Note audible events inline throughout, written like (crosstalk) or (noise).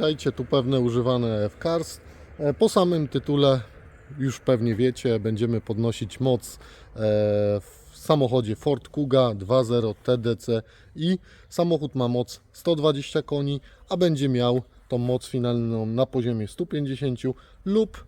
witajcie, tu pewne używane F-Cars. E, Po samym tytule już pewnie wiecie, będziemy podnosić moc e, w samochodzie Ford Kuga 2.0 TDC i samochód ma moc 120 koni, a będzie miał tą moc finalną na poziomie 150 lub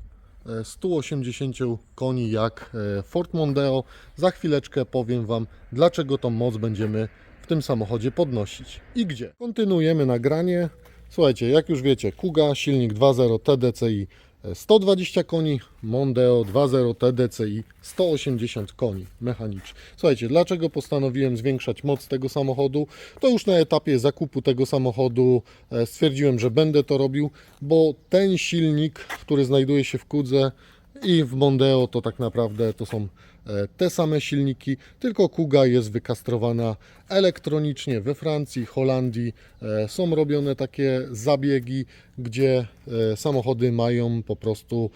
e, 180 koni jak e, Ford Mondeo. Za chwileczkę powiem Wam, dlaczego tą moc będziemy w tym samochodzie podnosić i gdzie. Kontynuujemy nagranie. Słuchajcie, jak już wiecie, Kuga, silnik 2.0 TDCi 120 koni, Mondeo 2.0 TDCi 180 koni mechanicznych. Słuchajcie, dlaczego postanowiłem zwiększać moc tego samochodu? To już na etapie zakupu tego samochodu e, stwierdziłem, że będę to robił, bo ten silnik, który znajduje się w Kudze i w Mondeo to tak naprawdę to są e, te same silniki, tylko Kuga jest wykastrowana elektronicznie we Francji, Holandii. E, Są robione takie zabiegi, gdzie e, samochody mają po prostu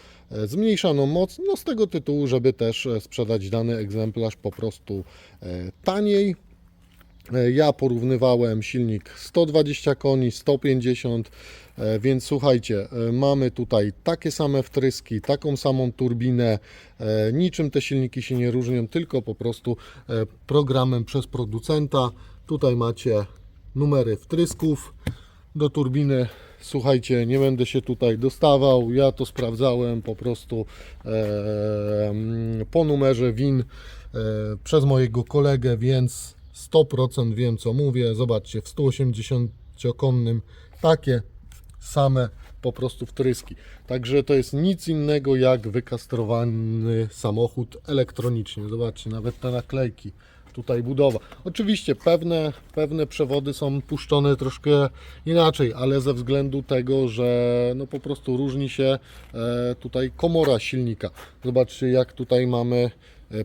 zmniejszaną moc, no z tego tytułu, żeby też sprzedać dany egzemplarz po prostu taniej. E, Ja porównywałem silnik 120 koni, 150, e, więc słuchajcie, e, mamy tutaj takie same wtryski, taką samą turbinę. Niczym te silniki się nie różnią, tylko po prostu programem przez producenta. Tutaj macie numery wtrysków do turbiny. Słuchajcie, nie będę się tutaj dostawał. Ja to sprawdzałem po prostu mm, po numerze WIN przez mojego kolegę, więc 100% wiem co mówię. Zobaczcie, w 180-konnym takie same po prostu wtryski. Także to jest nic innego jak wykastrowany samochód elektronicznie. Zobaczcie, nawet te naklejki tutaj budowa. Oczywiście pewne, pewne przewody są puszczone troszkę inaczej, ale ze względu tego, że no po prostu różni się e, tutaj komora silnika. Zobaczcie jak tutaj mamy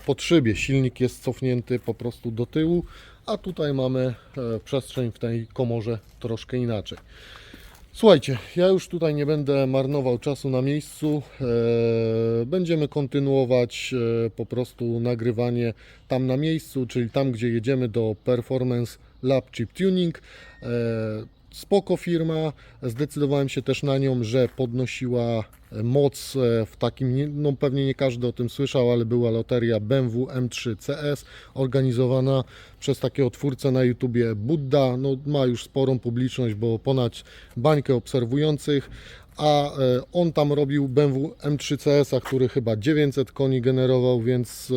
pod szybie. Silnik jest cofnięty po prostu do tyłu, a tutaj mamy e, przestrzeń w tej komorze troszkę inaczej. Słuchajcie, ja już tutaj nie będę marnował czasu na miejscu. E, Będziemy kontynuować e, po prostu nagrywanie tam na miejscu, czyli tam, gdzie jedziemy do Performance Lab Chip Tuning. E, Spoko firma. Zdecydowałem się też na nią, że podnosiła moc e, w takim, no pewnie nie każdy o tym słyszał, ale była loteria BMW M3 CS organizowana przez takiego twórcę na YouTubie Budda. No, ma już sporą publiczność, bo ponad bańkę obserwujących. A e, on tam robił BMW M3 CS, który chyba 900 koni generował, więc,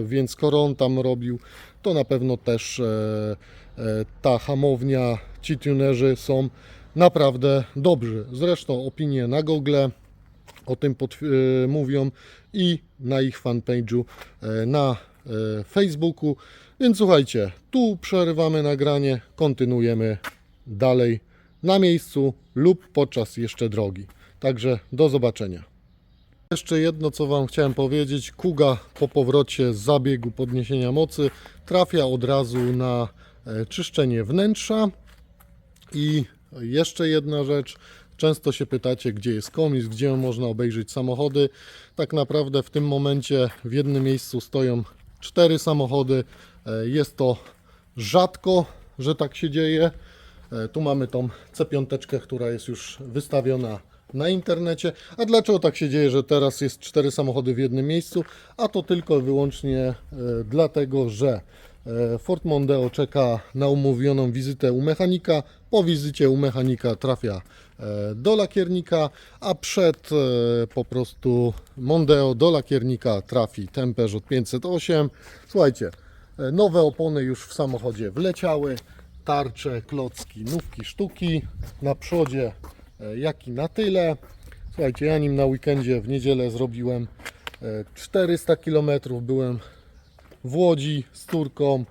e, więc skoro on tam robił, to na pewno też e, e, ta hamownia, ci tunerzy są naprawdę dobrzy. Zresztą opinie na Google o tym e, mówią i na ich fanpage'u e, na e, Facebooku. Więc słuchajcie, tu przerywamy nagranie, kontynuujemy dalej na miejscu lub podczas jeszcze drogi. Także do zobaczenia. Jeszcze jedno, co Wam chciałem powiedzieć. Kuga po powrocie z zabiegu podniesienia mocy trafia od razu na czyszczenie wnętrza. I jeszcze jedna rzecz. Często się pytacie, gdzie jest komis, gdzie można obejrzeć samochody. Tak naprawdę w tym momencie w jednym miejscu stoją cztery samochody. E, Jest to rzadko, że tak się dzieje. E, Tu mamy tą C5, która jest już wystawiona na internecie. A dlaczego tak się dzieje, że teraz jest cztery samochody w jednym miejscu? A to tylko i wyłącznie e, dlatego, że Ford Mondeo czeka na umówioną wizytę u mechanika. Po wizycie u mechanika trafia e, do lakiernika, a przed e, po prostu Mondeo do lakiernika trafi Peugeot 508. Słuchajcie, e, nowe opony już w samochodzie wleciały, tarcze, klocki, nówki, sztuki, na przodzie e, jak i na tyle. Słuchajcie, ja nim na weekendzie w niedzielę zrobiłem e, 400 km, byłem w Łodzi z Turką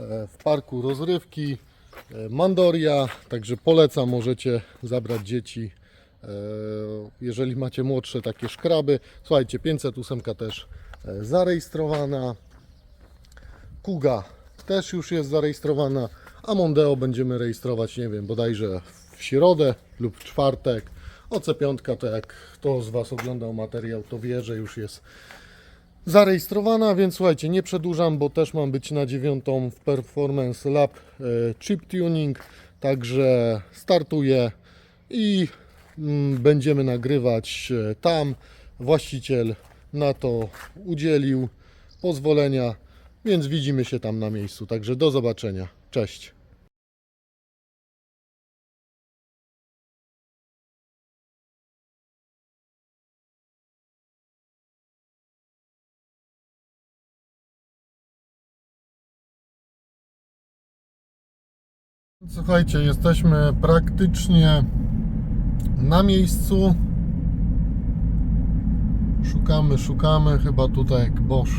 e, w parku rozrywki e, Mandoria, także polecam, możecie zabrać dzieci, e, jeżeli macie młodsze takie szkraby. Słuchajcie, 508 też zarejestrowana, Kuga też już jest zarejestrowana, a Mondeo będziemy rejestrować, nie wiem, bodajże w środę lub w czwartek. OC5 to jak kto z Was oglądał materiał, to wie, że już jest zarejestrowana, więc słuchajcie, nie przedłużam, bo też mam być na dziewiątą w Performance Lab e, Chip Tuning, także startuję i mm, będziemy nagrywać e, tam. Właściciel na to udzielił pozwolenia, więc widzimy się tam na miejscu. Także do zobaczenia. Cześć. Słuchajcie, jesteśmy praktycznie na miejscu. Szukamy, szukamy, chyba tutaj jak Bosch.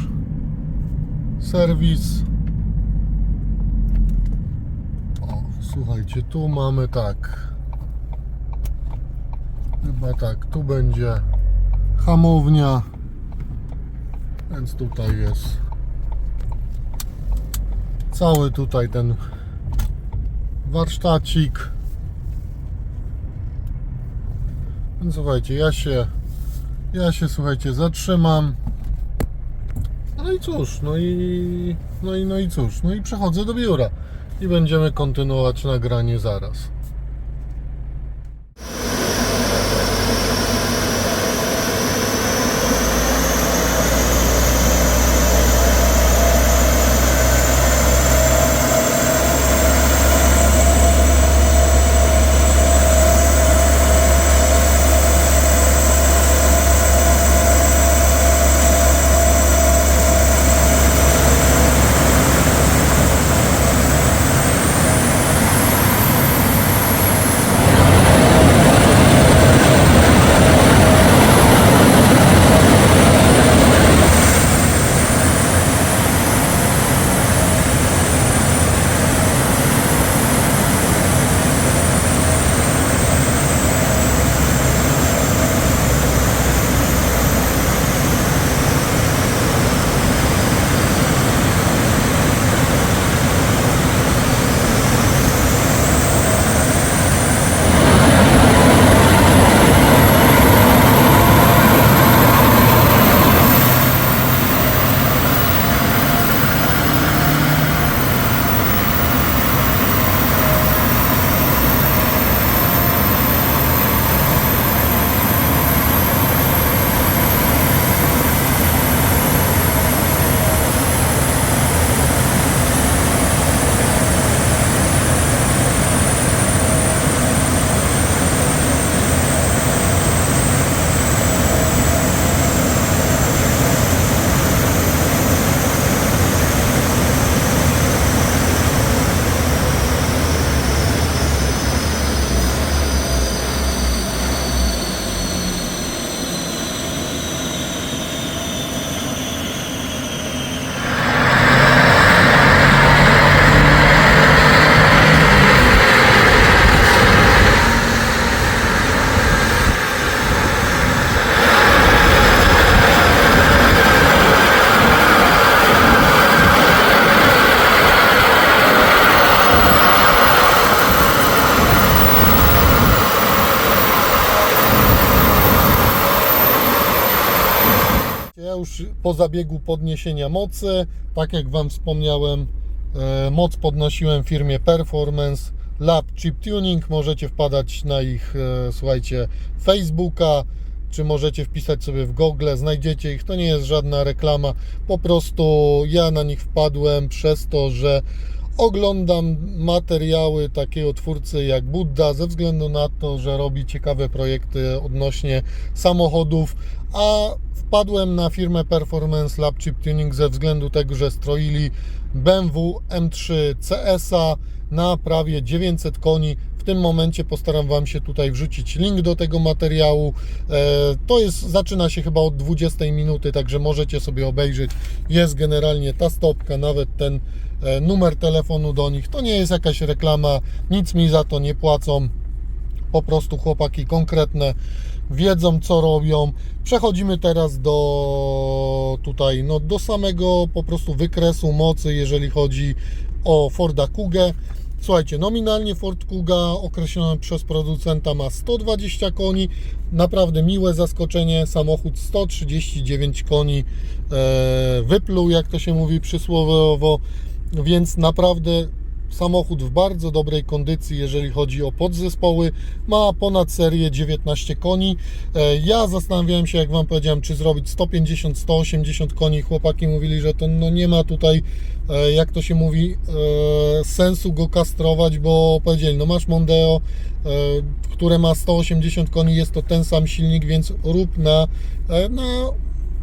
Serwis. O, słuchajcie, tu mamy tak. Chyba tak, tu będzie hamownia. Więc tutaj jest cały tutaj ten warsztacik. Więc słuchajcie, ja się, ja się słuchajcie, zatrzymam. No i cóż, no i, no i, no i cóż, no i przechodzę do biura i będziemy kontynuować nagranie zaraz. Po zabiegu podniesienia mocy, tak jak Wam wspomniałem, e, moc podnosiłem w firmie Performance Lab Chip Tuning. Możecie wpadać na ich, e, słuchajcie, Facebooka, czy możecie wpisać sobie w Google, znajdziecie ich. To nie jest żadna reklama, po prostu ja na nich wpadłem przez to, że oglądam materiały takiego twórcy jak Buddha ze względu na to, że robi ciekawe projekty odnośnie samochodów, a wpadłem na firmę Performance Lab Chip Tuning ze względu tego, że stroili BMW M3 CS-a na prawie 900 koni. W tym momencie postaram Wam się tutaj wrzucić link do tego materiału. E, To jest, zaczyna się chyba od 20 minuty, także możecie sobie obejrzeć. Jest generalnie ta stopka, nawet ten e, numer telefonu do nich. To nie jest jakaś reklama, nic mi za to nie płacą. Po prostu chłopaki konkretne wiedzą co robią. Przechodzimy teraz do tutaj, no do samego po prostu wykresu mocy, jeżeli chodzi o Forda Kugę. Słuchajcie, nominalnie Ford Kuga określony przez producenta ma 120 koni. Naprawdę miłe zaskoczenie. Samochód 139 koni e, wypluł, jak to się mówi przysłowiowo, więc naprawdę samochód w bardzo dobrej kondycji, jeżeli chodzi o podzespoły. Ma ponad serię 19 koni. E, Ja zastanawiałem się, jak Wam powiedziałem, czy zrobić 150-180 koni. Chłopaki mówili, że to no nie ma tutaj, e, jak to się mówi, e, sensu go kastrować, bo powiedzieli, no masz Mondeo, które ma 180 koni, jest to ten sam silnik, więc rób na, na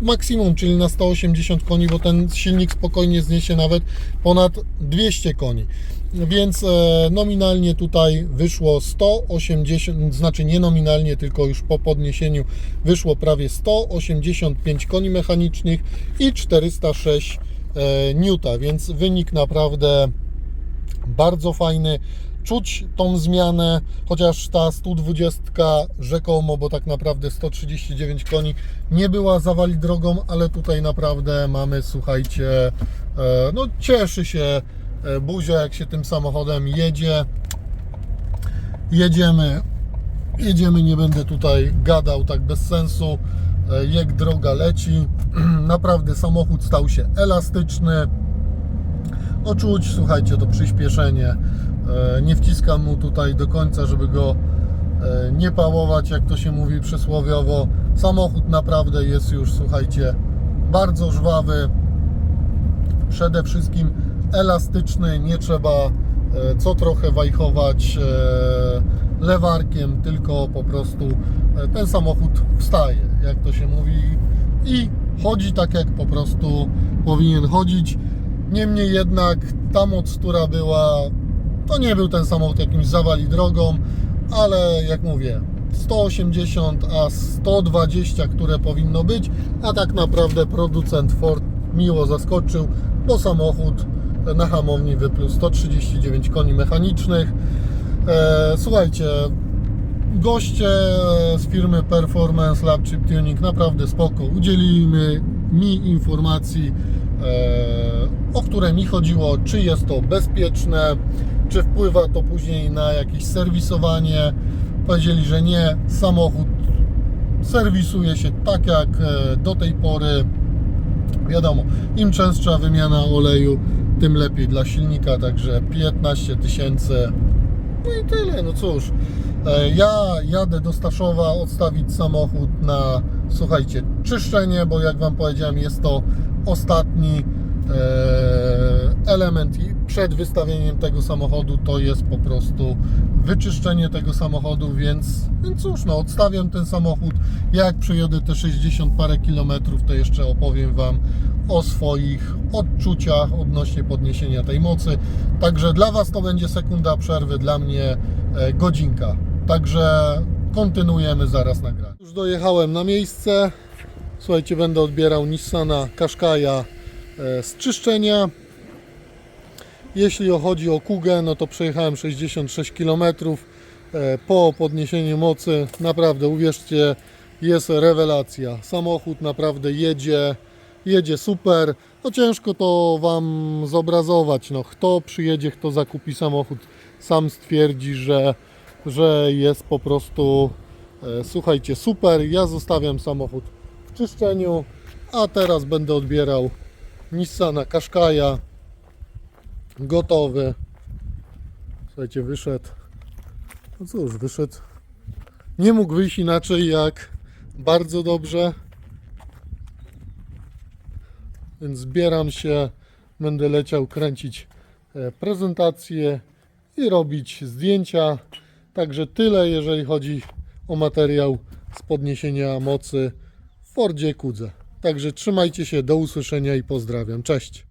maksimum, czyli na 180 koni, bo ten silnik spokojnie zniesie nawet ponad 200 koni. Więc e, nominalnie tutaj wyszło 180, znaczy nie nominalnie, tylko już po podniesieniu wyszło prawie 185 koni mechanicznych i 406 e, Newta, więc wynik naprawdę bardzo fajny. Czuć tą zmianę, chociaż ta 120 rzekomo, bo tak naprawdę 139 koni nie była zawali drogą, ale tutaj naprawdę mamy, słuchajcie, e, no cieszy się buzia, jak się tym samochodem jedzie. Jedziemy, jedziemy, nie będę tutaj gadał tak bez sensu, e, jak droga leci. (clears throat) Naprawdę samochód stał się elastyczny. No czuć, słuchajcie, to przyspieszenie. E, Nie wciskam mu tutaj do końca, żeby go e, nie pałować, jak to się mówi przysłowiowo. Samochód naprawdę jest już, słuchajcie, bardzo żwawy. Przede wszystkim elastyczny, nie trzeba e, co trochę wajchować e, lewarkiem, tylko po prostu e, ten samochód wstaje, jak to się mówi, i chodzi tak, jak po prostu powinien chodzić. Niemniej jednak ta moc, która była, to nie był ten samochód jakimś zawali drogą, ale jak mówię, 180, a 120, które powinno być, a tak naprawdę producent Ford miło zaskoczył, bo samochód na hamowni wypluł 139 koni mechanicznych. E, słuchajcie, goście z firmy Performance Lab Chip Tuning naprawdę spoko. Udzielili mi, informacji, e, o które mi chodziło, czy jest to bezpieczne, czy wpływa to później na jakieś serwisowanie. Powiedzieli, że nie, samochód serwisuje się tak jak e, do tej pory. Wiadomo, im częstsza wymiana oleju, tym lepiej dla silnika, także 15 tysięcy. No i tyle, no cóż. E, Ja jadę do Staszowa odstawić samochód na, słuchajcie, czyszczenie, bo jak Wam powiedziałem, jest to ostatni e, element przed wystawieniem tego samochodu to jest po prostu wyczyszczenie tego samochodu, więc, więc cóż, no odstawiam ten samochód. Jak przejadę te 60 parę kilometrów, to jeszcze opowiem Wam o swoich odczuciach odnośnie podniesienia tej mocy. Także dla Was to będzie sekunda przerwy, dla mnie e, godzinka. Także kontynuujemy zaraz nagranie. Już dojechałem na miejsce. Słuchajcie, będę odbierał Nissana Qashqai'a e, z czyszczenia. Jeśli chodzi o Kugę, no to przejechałem 66 km e, po podniesieniu mocy. Naprawdę, uwierzcie, jest rewelacja. Samochód naprawdę jedzie, jedzie super. No ciężko to Wam zobrazować. No, kto przyjedzie, kto zakupi samochód, sam stwierdzi, że, że jest po prostu, e, słuchajcie, super. Ja zostawiam samochód w czyszczeniu, a teraz będę odbierał Nissana Qashqai'a gotowy. Słuchajcie, wyszedł. No cóż, wyszedł. Nie mógł wyjść inaczej jak bardzo dobrze. Więc zbieram się, będę leciał kręcić e, prezentację i robić zdjęcia. Także tyle, jeżeli chodzi o materiał z podniesienia mocy w Fordzie Kudze. Także trzymajcie się, do usłyszenia i pozdrawiam. Cześć!